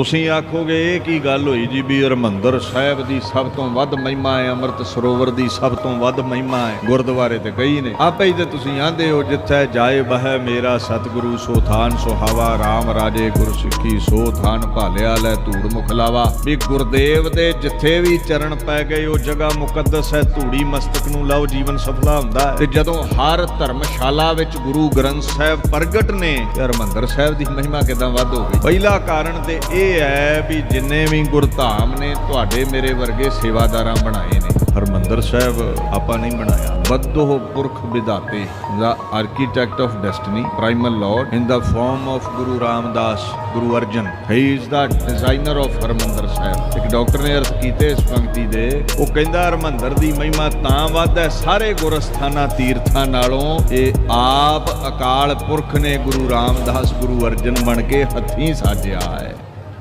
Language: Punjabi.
ਤੁਸੀਂ ਆਖੋਗੇ, ਇਹ ਕੀ ਗੱਲ ਹੋਈ ਜੀ ਵੀ ਹਰਮੰਦਰ ਸਾਹਿਬ ਦੀ ਸਭ ਤੋਂ ਵੱਧ ਮਹਿਮਾ ਹੈ, ਅੰਮ੍ਰਿਤ ਸਰੋਵਰ ਦੀ ਸਭ ਤੋਂ ਵੱਧ ਮਹਿਮਾ ਹੈ? ਗੁਰਦੁਆਰੇ ਤੇ ਕਈ ਨੇ। ਆਪੇ ਹੀ ਤੇ ਤੁਸੀਂ ਆਂਦੇ ਹੋ, ਜਿੱਥੇ ਜਾਏ ਬਹਿ ਮੇਰਾ ਸਤਿਗੁਰੂ, ਸੋ ਥਾਨ ਸੁਹਾਵਾ RAM ਰਾਜੇ ਗੁਰ ਸਿੱਖੀ, ਸੋ ਥਾਨ ਭਾਲਿਆ ਲੈ ਧੂੜ ਮੁਖ ਲਾਵਾ। ਵੀ ਗੁਰਦੇਵ ਦੇ ਜਿੱਥੇ ਵੀ ਚਰਨ ਪੈ ਗਏ, ਉਹ ਜਗ੍ਹਾ ਮੁਕੱਦਸ ਹੈ, ਧੂੜੀ ਮਸਤਕ ਨੂੰ ਲਾਓ, ਜੀਵਨ ਸਫਲਾ ਹੁੰਦਾ ਹੈ। ਤੇ ਜਦੋਂ ਹਰ ਧਰਮਸ਼ਾਲਾ ਵਿੱਚ ਗੁਰੂ ਗ੍ਰੰਥ ਸਾਹਿਬ ਪ੍ਰਗਟ ਨੇ, ਤੇ ਹਰਮੰਦਰ ਸਾਹਿਬ ਦੀ ਮਹਿਮਾ ਕਿਦਾਂ ਵੱਧ ਹੋ ਗਈ? ਪਹਿਲਾ ਕਾਰਨ ਤੇ ਇਹ ਹੈ ਵੀ ਜਿੰਨੇ ਵੀ ਗੁਰਧਾਮ ਨੇ ਤੁਹਾਡੇ ਮੇਰੇ ਵਰਗੇ ਸੇਵਾਦਾਰਾਂ ਬਣਾਏ ਨੇ। ਹਰਮੰਦਰ ਸਾਹਿਬ ਆਪਾਂ ਨਹੀਂ ਬਣਾਇਆ। ਬੱਧੋ ਪੁਰਖ ਵਿਦਾਤੇ ਦਾ architect of destiny primal lord in the form of Guru Ramdas Guru Arjan. He is the designer of Harmandar Sahib. ਇੱਕ ਡਾਕਟਰ ਨੇ ਅਰਥ ਕੀਤੇ ਇਸ ਪੰਕਤੀ ਦੇ। ਉਹ ਕਹਿੰਦਾ ਹਰਮੰਦਰ ਦੀ ਮਹਿਮਾ ਤਾਂ ਵੱਧ ਹੈ ਸਾਰੇ ਗੁਰਸਥਾਨਾਂ ਤੀਰਥਾਂ ਨਾਲੋਂ। ਇਹ ਆਪ ਅਕਾਲ ਪੁਰਖ ਨੇ ਗੁਰੂ ਰਾਮਦਾਸ ਗੁਰੂ ਅਰਜਨ ਬਣ ਕੇ ਹੱਥੀਂ ਸਾਜਿਆ ਹੈ।